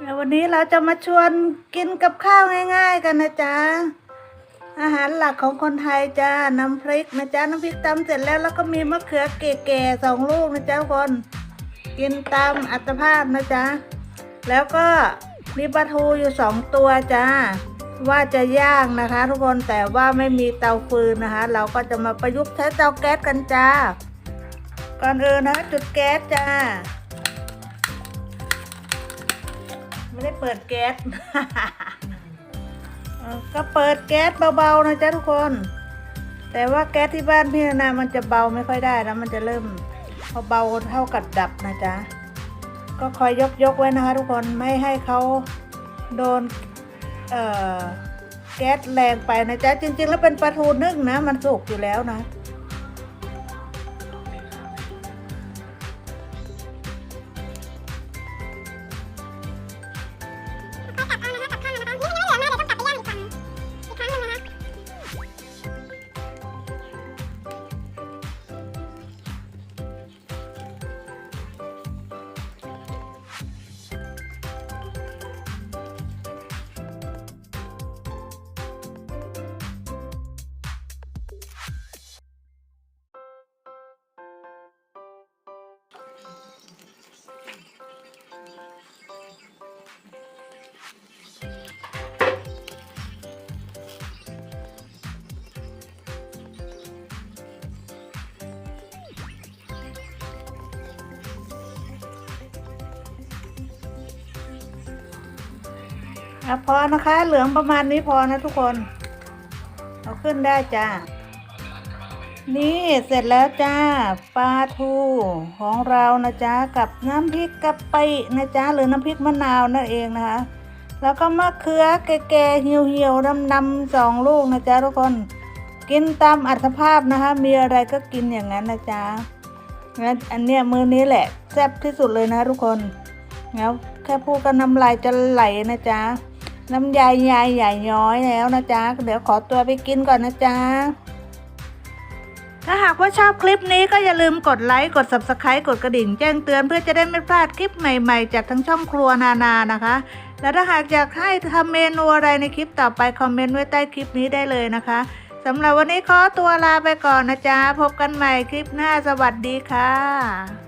แล้ววันนี้เราจะมาชวนกินกับข้าวง่าย ๆ กันนะจ๊ะ อาหารหลักของคนไทยจ้าน้ำพริกนะจ๊ะน้ำพริกตำเสร็จแล้วแล้วก็มีมะเขือเก๋ๆสองลูกนะจ๊ะทุกคน กินตามอัตภาพนะจ๊ะ แล้วก็มีปลาทูอยู่สองตัวจ้า ว่าจะย่างนะคะ ทุกคนแต่ว่าไม่มีเตาฟืนนะคะ เราก็จะมาประยุกต์ใช้เตาแก๊สกันจ้า ก่อนอื่นนะจุดแก๊สจ้า ไม่ได้เปิดแก๊สก็เปิดแก๊สเบาๆนะจ๊ะทุกคน แต่ว่าแก๊สที่บ้านพี่นามันจะเบาไม่ค่อยได้นะมันจะเริ่มพอเบาเท่ากับดับนะจ๊ะก็คอยยกยกๆไว้นะคะทุกคนไม่ให้เขาโดนแก๊สแรงไปนะจ๊ะจริง ๆ แล้วเป็นปลาทูนึ่งนะ มันสุกอยู่แล้วนะ อะพอนะคะ เหลืองประมาณนี้พอนะทุกคนเอาขึ้นได้จ้า นี่เสร็จแล้วจ้าปลาทูของเรานะจ๊ะกับน้ำพริกกะปินะจ๊ะหรือน้ำพริกมะนาวนั่นเองนะคะ แล้วก็มะเขือแก่ๆเหี่ยวๆดำๆสองลูกนะจ๊ะทุกคนกินตามอัตภาพนะคะ มีอะไรก็กินอย่างนั้นนะจ๊ะงั้นอันเนี้ยมือนี้แหละแซ่บที่สุดเลยนะทุกคนแล้วแค่พูดก็น้ำลายจะไหลนะจ๊ะ น้ำยายยายใหญ่ย้อยแล้วนะจ๊ะ เดี๋ยวขอตัวไปกินก่อนนะจ๊ะ ถ้าหากว่าชอบคลิปนี้ก็อย่าลืมกดไลค์ กด subscribe กดกระดิ่งแจ้งเตือนเพื่อจะได้ไม่พลาดคลิปใหม่ๆ จากทั้งช่องครัวนานานะคะ และถ้าหากอยากให้ทำเมนูอะไรในคลิปต่อไปคอมเมนต์ไว้ใต้คลิปนี้ได้เลยนะคะสำหรับวันนี้ขอตัวลาไปก่อนนะจ๊ะ พบกันใหม่คลิปหน้าสวัสดีค่ะ